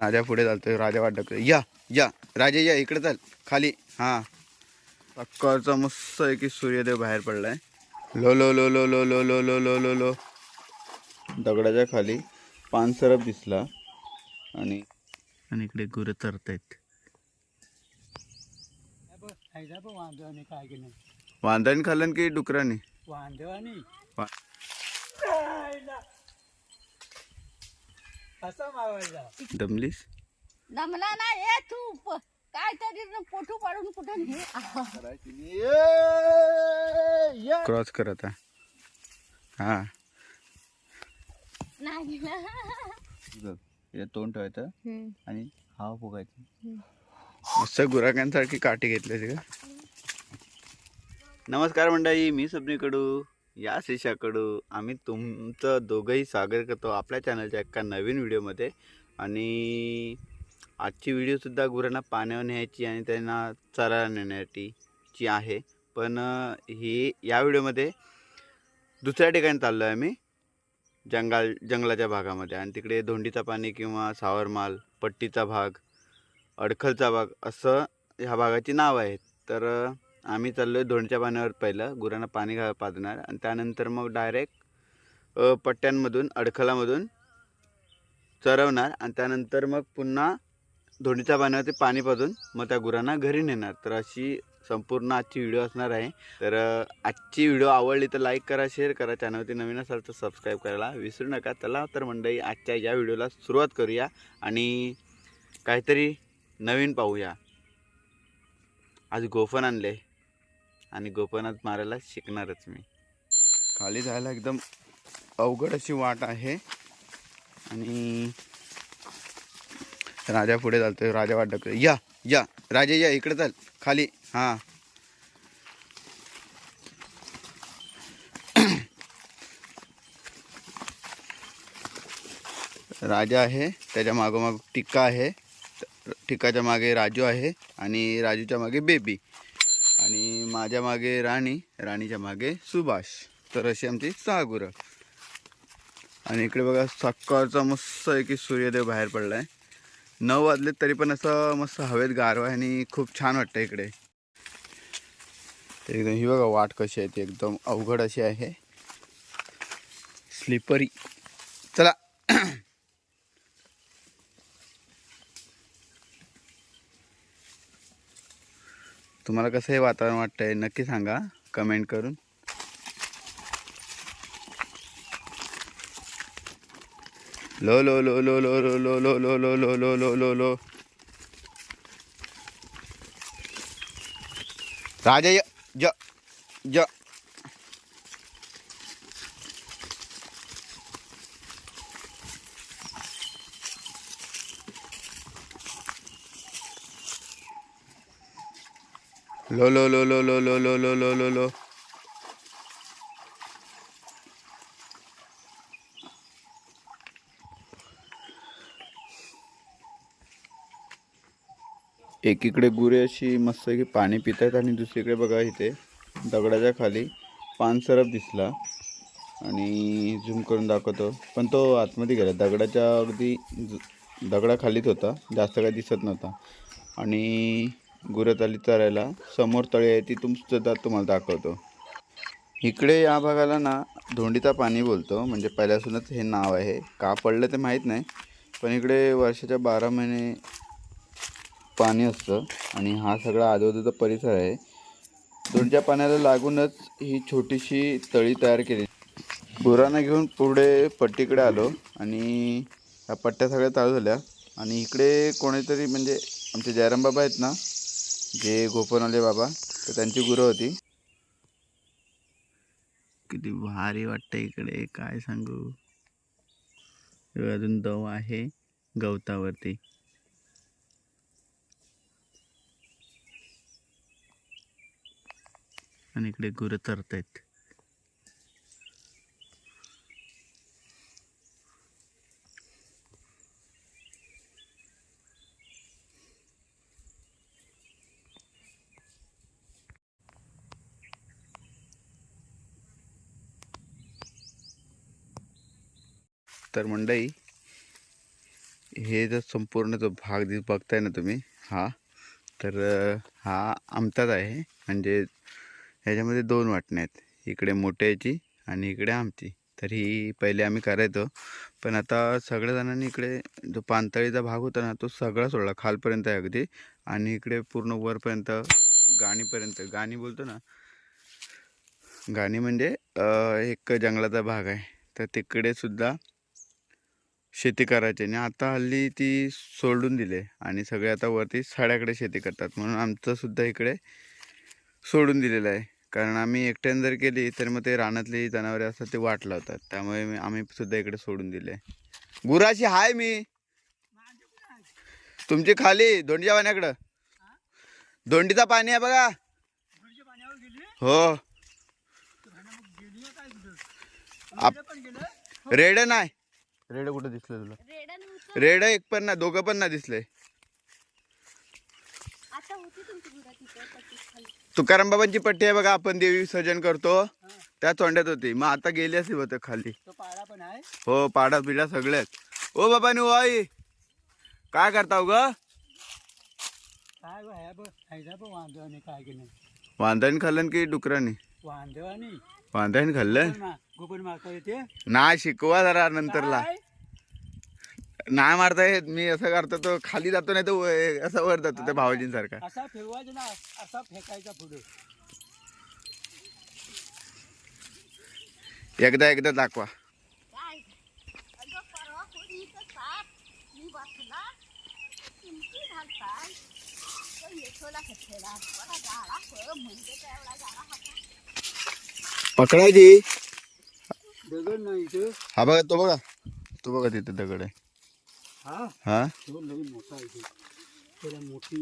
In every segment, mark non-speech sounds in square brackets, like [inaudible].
राजा पुढे चालतोय राजा वाट टाकतोय या या राजा या इकडे चाल खाली हा सकाळचा मस्त आहे की सूर्यदेव बाहेर पडलाय लो लो लो लो लो लो लो लो लो लो लो दगडाच्या खाली पान सरप दिसला आणि आणि इकडे गुरं तरतायत खायचा पण वांदो आणि काय की नाही वांदण खाल्लं की डुकराने वांदो दमलीस? दमला ना ये तू काय तरी न पोटू पाडून कुठं क्रॉस कर आता हा. नाही ना. हे तोंड ठेवायचं. आणि हाव फुगायचं. मस्त गुराखांसारखी काठी घेतली का नमस्कार मंडळी मी सबनीकडू. या शिष्याकडू आम्ही तुमचं दोघंही स्वागत करतो आपल्या चॅनलच्या एका नवीन व्हिडिओमध्ये. आणि आजची व्हिडिओसुद्धा गुरांना पाण्यावर न्यायची आणि त्यांना चरायला नेण्याची आहे. पण ही या व्हिडिओमध्ये दुसऱ्या ठिकाणी चाललो आहे आम्ही जंगाल जंगलाच्या भागामध्ये. आणि तिकडे धोंडीचा पाणी किंवा सावरमाल पट्टीचा भाग अडखलचा भाग असं ह्या भागाची नाव आहेत. तर आम्ही चाललो आहे धोणच्या पाण्यावर पहिलं गुरांना पाणी घा पाजणार आणि त्यानंतर मग डायरेक्ट पट्ट्यांमधून अडखलामधून चरवणार आणि त्यानंतर मग पुन्हा धोणीच्या पाण्यावरती पाणी पाजून मग त्या गुरांना घरी नेणार. तर अशी संपूर्ण आजची व्हिडिओ असणार आहे. तर आजची व्हिडिओ आवडली तर लाईक करा शेअर करा. चॅनलवरती नवीन असाल तर सबस्क्राईब करायला विसरू नका. चला तर मंडळी आजच्या या व्हिडिओला सुरुवात करूया आणि काहीतरी नवीन पाहूया. आज गोफन आणले. आणि गोपनात मारायला शिकणारच मी. खाली जायला एकदम अवघड अशी वाट आहे. आणि राजा पुढे चालतोय राजा वाट टाकतोय या या राजा या इकडे चाल खाली हा. राजा आहे त्याच्या मागोमाग टिक्का आहे. टिक्काच्या मागे राजू आहे आणि राजूच्या मागे बेबी. आणि माझ्या मागे राणी राणीच्या मागे सुभाष. तर अशी आमची सहा गुरं आणि इकडे बघा सकाळचा मस्त आहे की सूर्यदेव बाहेर पडलाय. नऊ वाजले तरी पण असं मस्त हवेत गारवा आहे आणि खूप छान वाटतं इकडे. एकदम ही बघा वाट कशी आहे ती एकदम अवघड अशी आहे. स्लिपरी. चला तुम्हाला कसं हे वातावरण वाटतंय नक्की सांगा कमेंट करून लो लो लो लो लो लो लो लो लो लो लो लो लो लो लो राजा ज ज Lo, लो लो लो लो लो लो लो लो लो lo. एकीकडे गुरे अशी मस्त की पाणी पित आहेत आणि दुसरीकडे बघा इथे दगडाच्या खाली पानसरप दिसला. आणि झूम करून दाखवतो. पण तो आतमध्ये गेला. दगडाच्या अगदी दगडाखालीच होता. जास्त काही दिसत नव्हता. आणि गुरत आली चरायला समोर तळी आहे ती तुमसुद्धा तुम्हाला दाखवतो. इकडे या भागाला ना धोंडीचा पाणी बोलतो म्हणजे पहिल्यासूनच हे नाव आहे. का पडलं ते माहीत नाही पण इकडे वर्षाच्या बारा महिने पाणी असतं आणि हा सगळा आजूबाजूचा परिसर आहे. धोंडीच्या पाण्याला लागूनच ही छोटीशी तळी तयार केली. गुरांना घेऊन पुढे पट्टीकडे आलो आणि ह्या पट्ट्या सगळ्या चालू झाल्या. आणि इकडे कोणीतरी म्हणजे आमचे जयराम बाबा आहेत ना जे गोपनवाले बाबा तर त्यांची गुरं होती. किती भारी वाटतं इकडे काय सांगू? अजून दव आहे गवतावरती. आणि इकडे गुरं तरतायत. तर मंडई हे जर संपूर्ण जो भाग दिस बघताय ना तुम्ही हा तर हा आमचाच आहे. म्हणजे ह्याच्यामध्ये दोन वाटणे आहेत. इकडे मोठ्याची आणि इकडे आमची. तर ही पहिले आम्ही करायचो. पण आता सगळ्या जणांनी इकडे जो पानतळीचा भाग होता ना तो सगळा सोडला. खालपर्यंत आहे अगदी. आणि इकडे पूर्ण वरपर्यंत गाणीपर्यंत. गाणी बोलतो ना गाणी म्हणजे एक जंगलाचा भाग आहे. तर तिकडे सुद्धा शेती करायची आणि आता हल्ली ती सोडून दिले आणि सगळे आता वरती साड्याकडे शेती करतात. म्हणून आमचं सुद्धा इकडे सोडून दिलेलं आहे. कारण आम्ही एकट्यानं जर केली तर मग ते रानातली जनावरे असतात ते वाट लावतात. त्यामुळे मी- आम्ही सुद्धा इकडे सोडून दिले गुराशी हाय मी. तुमची खाली दोंडीच्या पाण्याकडं. दोंडीचा पाणी आहे बघा. हो. रेड नाही. रेड कुठं दिसलं तुला? रेडन रेड एक पण ना दोघं पण ना दिसले. आता होती तुमची गुरा तिथे पट्टी खाली. तुकाराम बाबांची पट्टी आहे बघा आपण देवी विसर्जन करतो. त्या तोंड्यात होती. मग आता गेली असेल होतं खाली. तो पाडा पण आहे. हो पाडा पिढा सगळ्याच ओ बाबा नी आई. काय करता ग? काय बा ह्या बघ ह्याचा पण वांदवानी काय की नाही. वांदाणी खाल्लं की डुकरानी? वांदवानी वांदाणी खाल्लं? गोपन मारता येते? नाही शिकवा जरा नंतरला. काय? नाही मारता येत. मी असं करतो तो खाली जातो नाही तो वर- असा वर जातो त्या भावजींसारखा असा फिरवायचा ना असा फेकायचा पुढे. एकदा एकदा दाखवा. काय? अगं परवा कोणी इथं साप. मी वाचला किमती घालताय. तर येथोला खेळला बरा गाळा फळ म्हणजे काय एवढा गाळा हाता. पकडायची? दगड नाही इथं. हा बघा तो बघा. तो बघा तिथे दगड आहे. हा? हा? तो लई मोठा आहे. त्याला मोठी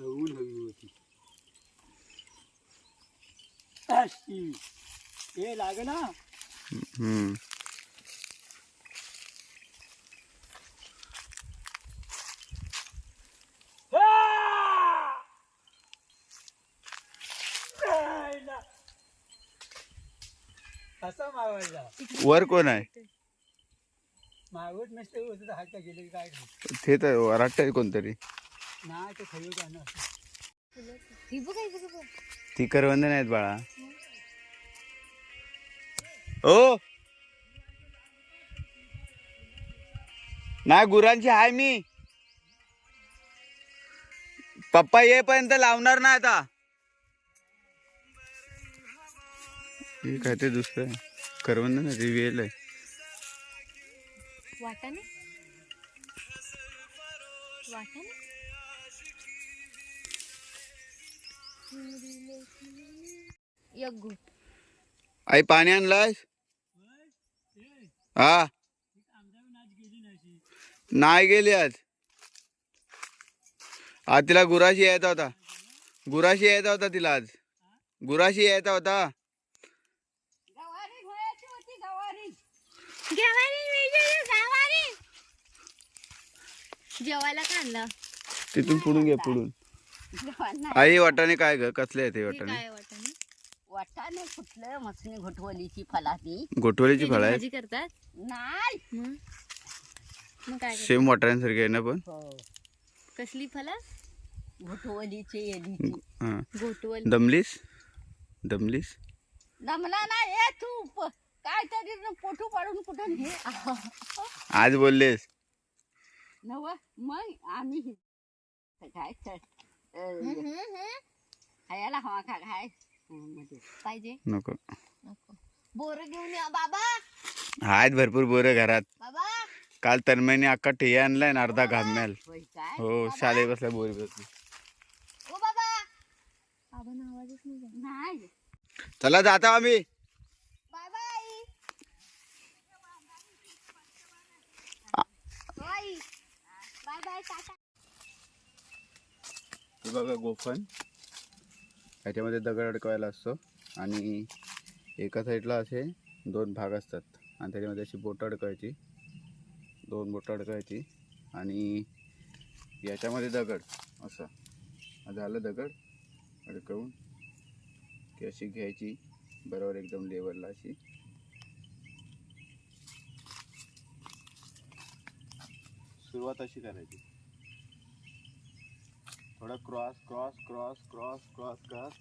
ऊन हवी होती. अशी हे लाग ना. हम्म कसा मावायचा वर कोण आहे? मागवत नसते होत तर हात का गेले की काय नाही. ते तर वराट आहे कोणतरी. नाही ते ना ही बघ ही बघ करवंद नाहीत बाळा. ओ! नाही गुरांची आहे मी. पप्पा येईपर्यंत लावणार नाही आता. हे काय ते दुसरं आहे. करवंद नाही ते वेल आहे वाटाणे वाटाणे एक घुट. आई पाणी आणलास हा. नाही गेली आज. आज तिला गुराशी यायचा होता. गुराशी यायचा होता तिला आज. गुराशी यायचा होता. जेवायला काढलं तिथून पुढून घे पुढून. आई वाटाणे काय ग? कसले आहे ते वाटाणे? काय वाटाणे? वाटाणे कुठलं? मसनी घोटवलीची फलाती. गोटवलीची फळ आहेत? भाजी करतात? नाही. मग? मग काय सेम वाटाण्यांसारखे आहे ना पण? हो? कसली फला घोटवलीची एलीची हा. गोटवल दमलीस? दमलीस? दमला ना ये तू प- काय तरी न पोटू पाडून कुठून हे आज बोललेस. नव मग आम्ही हे- काय तर, अं, खायला हवा खा खाय म्हणजे पाहिजे नको नको बोर घेऊन या बाबा आहेत भरपूर बोरं घरात बाबा काल तन्मयने अख्खा ठिया आणलाय ना अर्धा घाम्याल होय काय हो शाले बसल्या बोरी बसली ओ बाबा बाबांना आवाजच. नाही चला जाता आम्ही bye bye bye bye bye Tata हे बघा गोफन ह्याच्यामध्ये दगड अडकवायला असतो आणि एका साईडला असे दोन भाग असतात. आणि त्याच्यामध्ये अशी बोटं अडकवायची. दोन बोटं अडकवायची. आणि याच्यामध्ये दगड असं. झालं दगड अडकवून की अशी घ्यायची बरोबर एकदम लेवलला अशी. सुरुवात अशी करायची. थोडा cross cross cross cross cross cross.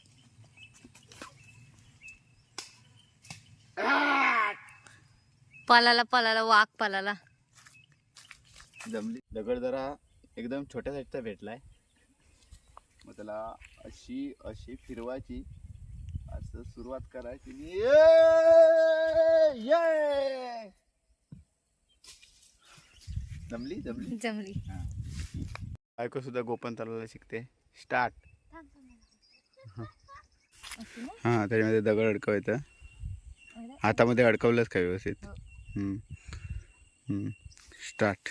पलाला पलाला वाघ पलाला. जमली. दगड जरा एकदम छोट्या साईजचा भेटलाय. मग त्याला अशी अशी फिरवायची. असं सुरुवात करायची. आणि ये- ये! जमली जमली? जमली. बायको सुद्धा गोपन चालवायला शिकते. स्टार्ट हां त्याच्यामध्ये दगड अडकवायचं. हातामध्ये अडकवलंच काय व्यवस्थित? स्टार्ट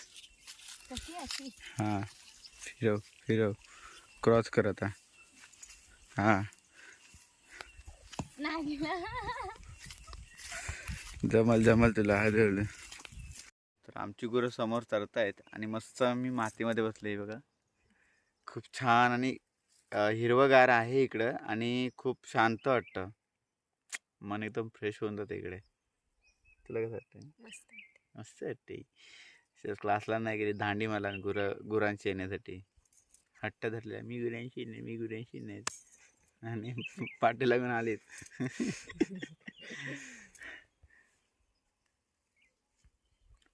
अशी? हां. फिरव फिरव. क्रॉस कर आता. हां. जमल जमल तुला. हळूहळू तर आमची गुरं समोर तरतायत आणि मस्त मी मातीमध्ये बसले बघा. खूप छान आणि हिरवंगार आहे इकडं आणि खूप शांत वाटतं. मन एकदम फ्रेश होऊन जातं इकडे. तुला कसं वाटतं मस्त मस्त वाटते क्लासला नाही गेली दांडी मला गुरं गुरांशी येण्यासाठी. हट्ट धरले मी गुरांशी नाही मी गुरांशी नाही. आणि [laughs] पाठी लागून आलीत. [laughs]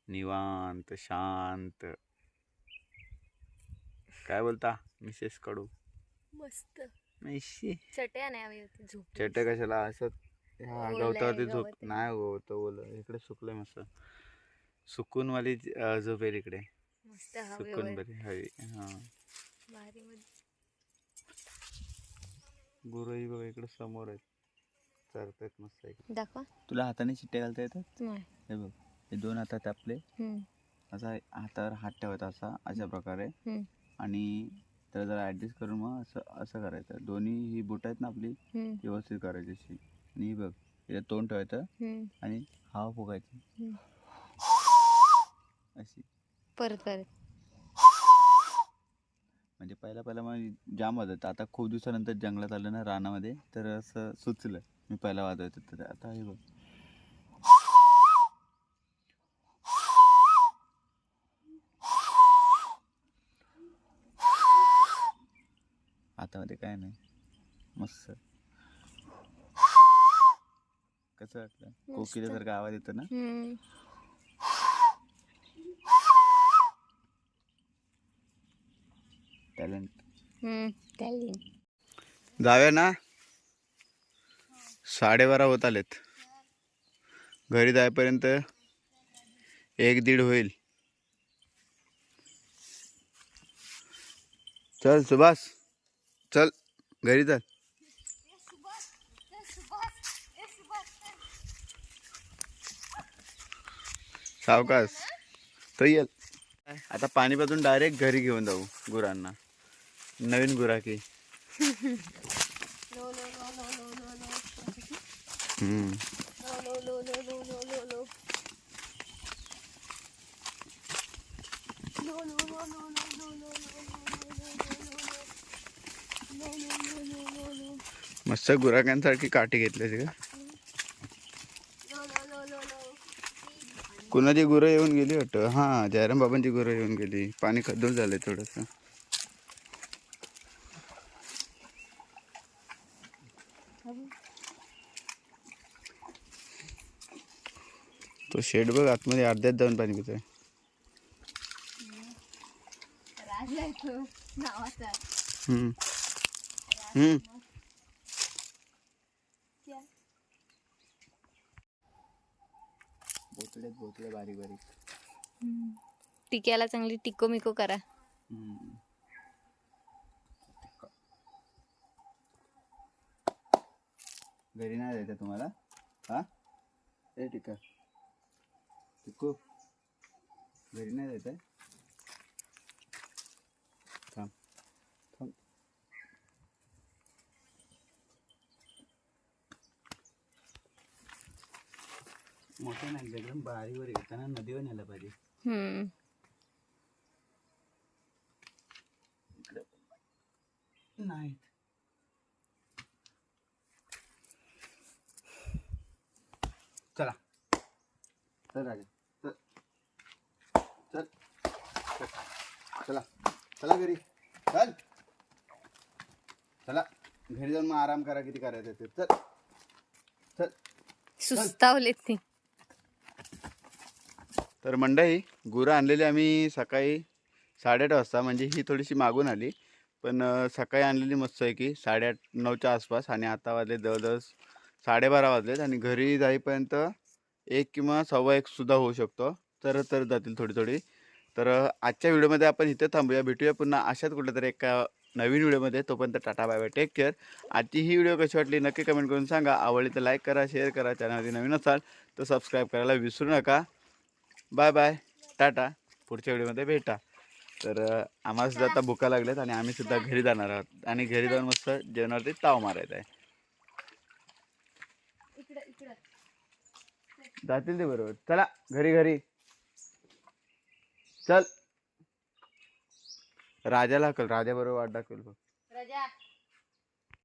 निवांत शांत. काय बोलता? मिसेस कडू. मस्त. मैशी. चटया नाही हवी होती झोप चट कशाला? असं ओलंय, गवतावरती झोप गवत. नाही होत ओलं इकडे सुकलंय मस्त. सुकूनवाली ज- अं, झोप आहे इकडे मस्त सुकून हवे बरी हवी हा. भारी बघा इकडे समोर आहेत. चरतात मस्त इकडे दाखवा. तुला हाताने चिट्टे घालता येतात? नाही. हे बघ हे दोन हातात आपले. हम्म, असा हातावर हात ठेवायचा असा अशा प्रकारे. हम्म, आणि त्याला जरा ॲडजस्ट करून मग असं असं करायचं. दोन्ही ही बोट आहेत ना आपली हम्म, व्यवस्थित करायची अशी. आणि ही बघ याच्यात तोंड ठेवायचं हम्म, आणि हवा फुगायची. अशी. परत परत. म्हणजे पहिला पहिला मग जाम वाजत. आता खूप दिवसानंतर जंगलात आलं ना रानामध्ये तर असं सुचलं. मी पहिला वाजवत होतं तर. आता हे बघ. हातामध्ये काय नाही. मस्त. कसं वाटलं? कोकिल्यासारखा आवाज येतो ना? टॅलेंट. जाऊया ना? साडेबारा होत आलेत. घरी जायपर्यंत एक दीड होईल. चल सुभाष. घरी चल सावकाश तो येल आता पाणी पाजून डायरेक्ट घरी घेऊन जाऊ गुरांना नवीन गुराकी. [laughs] हम्म. मस्त गुराख्यांसारखी काठी घेतली का. कुणाची गुरं येऊन गेली वाटतं? हां जयराम बाबांची गुरं येऊन गेली. पाणी खदून झालंय थोडंसं. तो शेड बघ आतमध्ये अर्ध्यात जाऊन पाणी पितोय. हम्म. बोतड्यात बोतड्या बारीक बारीक. टिक्याला चांगली टिको मिको करा. हम्म. घरी नाही जायचं तुम्हाला? हा? ए टिका टिकू घरी नाही जायचं मोठं नाही एकदम बारीवर येताना नदीवर नेलं पाहिजे. हम्म. नाही चला. चल राजा. चल. चल. चला. चला घरी. चल. चला. घरी जाऊन मग आराम करा किती करायचं ते. चल. चल. सुस्तावले ती. तर मंडई गुरं आणलेली आम्ही सकाळी साडेआठ वाजता म्हणजे ही थोडीशी मागून आली. पण सकाळी आणलेली मस्त आहे की साडेआठ नऊच्या आसपास आणि आता वाजले जवळजवळ साडेबारा वाजलेत आणि घरी जाईपर्यंत एक किंवा सव्वा एकसुद्धा होऊ शकतो. तर तर जातील थोडी थोडी. तर आजच्या व्हिडिओमध्ये आपण इथे थांबूया. भेटूया पुन्हा अशाच कुठल्या तरी एका नवीन व्हिडिओमध्ये. तोपर्यंत Tata bye bye take care आजची ही व्हिडिओ कशी वाटली नक्की कमेंट करून सांगा. आवडली तर लाईक करा शेअर करा. चॅनलमध्ये नवीन असाल तर सबस्क्राईब करायला विसरू नका. Bye bye. टाटा. पुढच्या व्हिडिओमध्ये भेटा. तर आम्हाला सुद्धा आता भुका लागल्यात आणि आम्ही सुद्धा घरी जाणार आहोत. आणि घरी जाऊन मस्त जेवणावरती ताव मारायचा आहे. जातील ते बरोबर. चला घरी घरी. चल. राजाला हकल. राजा बरोबर वाट दाखवेल बघ. राजा.